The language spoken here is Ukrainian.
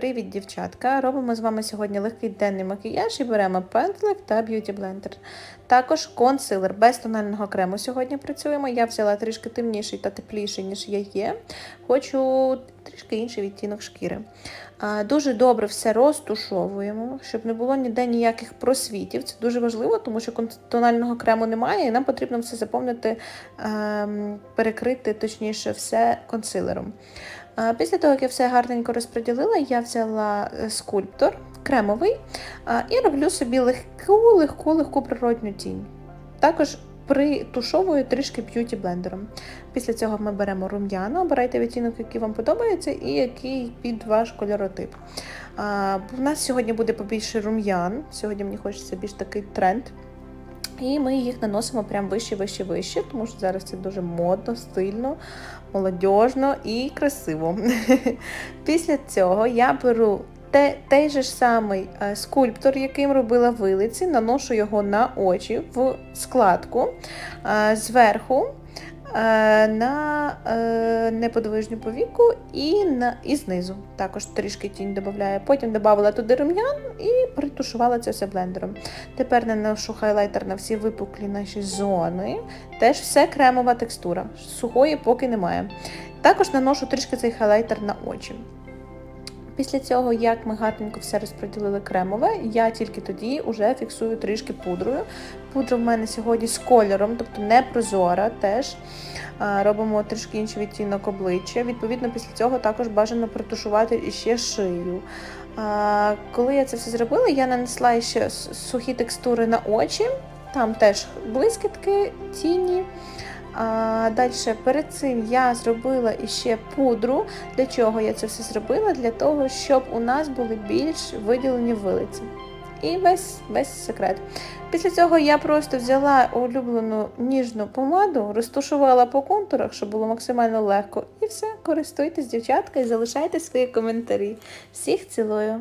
Привіт, дівчатка! Робимо з вами сьогодні легкий денний макіяж і беремо пензлик та б'юті блендер. Також консилер без тонального крему сьогодні працюємо. Я взяла трішки темніший та тепліший, ніж я є. Хочу трішки інший відтінок шкіри. Дуже добре все розтушовуємо, щоб не було ніде ніяких просвітів. Це дуже важливо, тому що тонального крему немає, і нам потрібно все заповнити, ем, перекрити точніше все консилером. Після того, як я все гарненько розподілила, я взяла е, скульптор кремовий і роблю собі легку, легку, легку природню тінь. Також притушовую трішки б'юті блендером. Після цього ми беремо рум'яна, обирайте відтінок, який вам подобається, і який під ваш кольоротип. В нас сьогодні буде побільше рум'ян. Сьогодні мені хочеться більш такий тренд. І ми їх наносимо прям вище, вище, вище, тому що зараз це дуже модно, стильно, молодіжно і красиво. Після цього я беру те, той же ж самий е, скульптор, яким робила вилиці, наношу його на очі в складку е, зверху. Е, На е, неподвижню повіку і на і знизу також трішки тінь додаю. Потім додала туди рум'ян і притушувала це все блендером. Тепер наношу хайлайтер на всі випуклі наші зони. Теж все кремова текстура. Сухої поки немає. Також наношу трішки цей хайлайтер на очі. Після цього, як ми гарненько все розподілили кремове, я тільки тоді вже фіксую трішки пудрою. Пудра в мене сьогодні з кольором, тобто не прозора теж. Робимо трішки інший відтінок обличчя. Відповідно, після цього також бажано притушувати іще шию. Коли я це все зробила, я нанесла ще сухі текстури на очі, там теж блискітки, тіні. Далі перед цим я зробила іще пудру. Для чого я це все зробила? Для того, щоб у нас були більш виділені вилиці. І весь, весь секрет. Після цього я просто взяла улюблену ніжну помаду, розтушувала по контурах, щоб було максимально легко. І все, користуйтесь, дівчатка, і залишайте свої коментарі. Всіх цілую!